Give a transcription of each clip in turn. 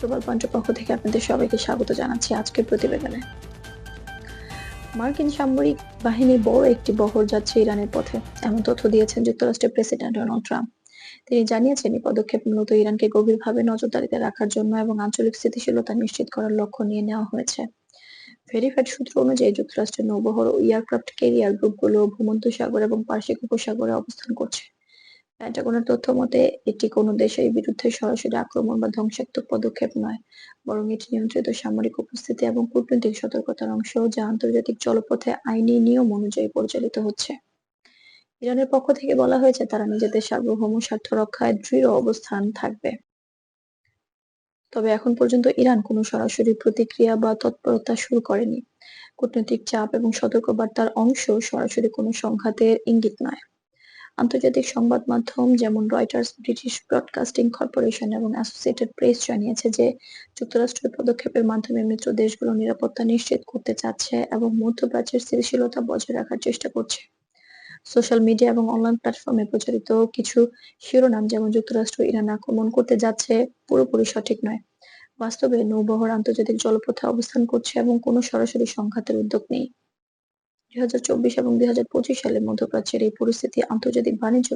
Global পয়েন্টের পক্ষ থেকে আপনাদের সবাইকে স্বাগত জানাচ্ছি আজকের প্রতিবেদনে। মার্কিন সামরিক বাহিনীর বড় একটি বহর যাচ্ছে ইরানের পথে। এমন তথ্য দিয়েছেন যুক্তরাষ্ট্রের প্রেসিডেন্ট ডোনাল্ড ট্রাম্প। তিনি জানিয়েছেন, এই পদক্ষেপ মূলত ইরানকে গভীরভাবে নজরদারিতে রাখার জন্য এবং আঞ্চলিক স্থিতিশীলতা নিশ্চিত করার লক্ষ্য নিয়ে নেওয়া হয়েছে। ভেরিফাইড সূত্র অনুযায়ী, যুক্তরাষ্ট্রের নৌবহর ও এয়ারক্রাফট ক্যারিয়ার গ্রুপগুলো ভূমধ্যসাগর এবং পার্শ্বিক উপসাগরে অবস্থান করছে। পেন্টাগনের তথ্য মতে, এটি কোনো দেশের বিরুদ্ধে সরাসরি আক্রমণ বা ধ্বংসাত্মক পদক্ষেপ নয়, বরং এটি নিয়ন্ত্রিত সামরিক উপস্থিতি এবং কূটনৈতিক সতর্কতার অংশ, যা আন্তর্জাতিক জলপথে আইনি নিয়ম অনুযায়ী পরিচালিত হচ্ছে। ইরানের পক্ষ থেকে বলা হয়েছে, তারা নিজেদের সার্বভৌম স্বার্থ রক্ষায় দৃঢ় অবস্থান থাকবে। তবে এখন পর্যন্ত ইরান কোনো সরাসরি প্রতিক্রিয়া বা তৎপরতা শুরু করেনি। কূটনৈতিক চাপ এবং সতর্কবার্তার অংশ সরাসরি কোনো সংঘাতের ইঙ্গিত নয়। আন্তর্জাতিক সংবাদ মাধ্যম যেমন রয়টার্স ব্রিটিশ ব্রডকাস্টিং কর্পোরেশন এবং অ্যাসোসিয়েটেড প্রেস জানিয়েছে যে যুক্তরাষ্ট্রের পদক্ষেপের মাধ্যমে মিত্র দেশগুলো নিরাপত্তা নিশ্চিত করতে চাচ্ছে এবং মধ্যপ্রাচ্যের স্থিতিশীলতা বজায় রাখার চেষ্টা করছে। সোশ্যাল মিডিয়া এবং অনলাইন প্ল্যাটফর্মে প্রচারিত কিছু শিরোনাম যেমন যুক্তরাষ্ট্র ইরান আক্রমণ করতে যাচ্ছে পুরোপুরি সঠিক নয়। বাস্তবে নৌবহর আন্তর্জাতিক জলপথে অবস্থান করছে এবং কোনো সরাসরি সংঘাতের উদ্যোগ নেই। চব্বিশ এবং দুই হাজার পঁচিশ সালে মধ্যপ্রাচ্যের এই পরিস্থিতি আন্তর্জাতিক বাণিজ্য,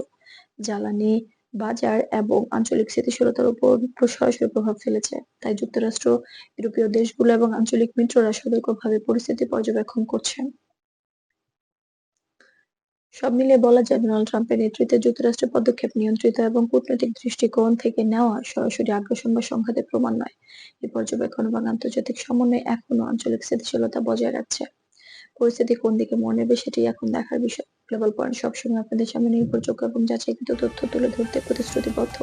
জ্বালানি, বাজার এবং আঞ্চলিক স্থিতিশীলতার উপর সরাসরি প্রভাব ফেলেছে। তাই যুক্তরাষ্ট্র, ইউরোপীয় দেশগুলো এবং আঞ্চলিক মিত্ররা সতর্কভাবে পরিস্থিতি পর্যবেক্ষণ করছেন সব মিলিয়ে বলা যায়, ডোনাল্ড ট্রাম্পের নেতৃত্বে যুক্তরাষ্ট্রের পদক্ষেপ নিয়ন্ত্রিত এবং কূটনৈতিক দৃষ্টিকোণ থেকে নেওয়া সরাসরি আগ্রাসন বা সংঘাতের প্রমাণ নয়। এই পর্যবেক্ষণ এবং আন্তর্জাতিক সমন্বয় এখনও আঞ্চলিক স্থিতিশীলতা বজায় রাখছে। পরিস্থিতি কোন দিকে মনে নেবে সেটি এখন দেখার বিষয়। গ্লোবাল পয়েন্ট সবসময় আপনাদের সামনে নির্ভরযোগ্য এবং যাচাইকৃত তথ্য তুলে ধরতে প্রতিশ্রুতিবদ্ধ।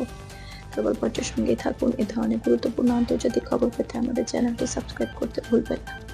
গ্লোবাল পয়েন্টের সঙ্গেই থাকুন, এ ধরনের গুরুত্বপূর্ণ আন্তর্জাতিক খবর পেতে আমাদের চ্যানেলটি সাবস্ক্রাইব করতে ভুলবেন না।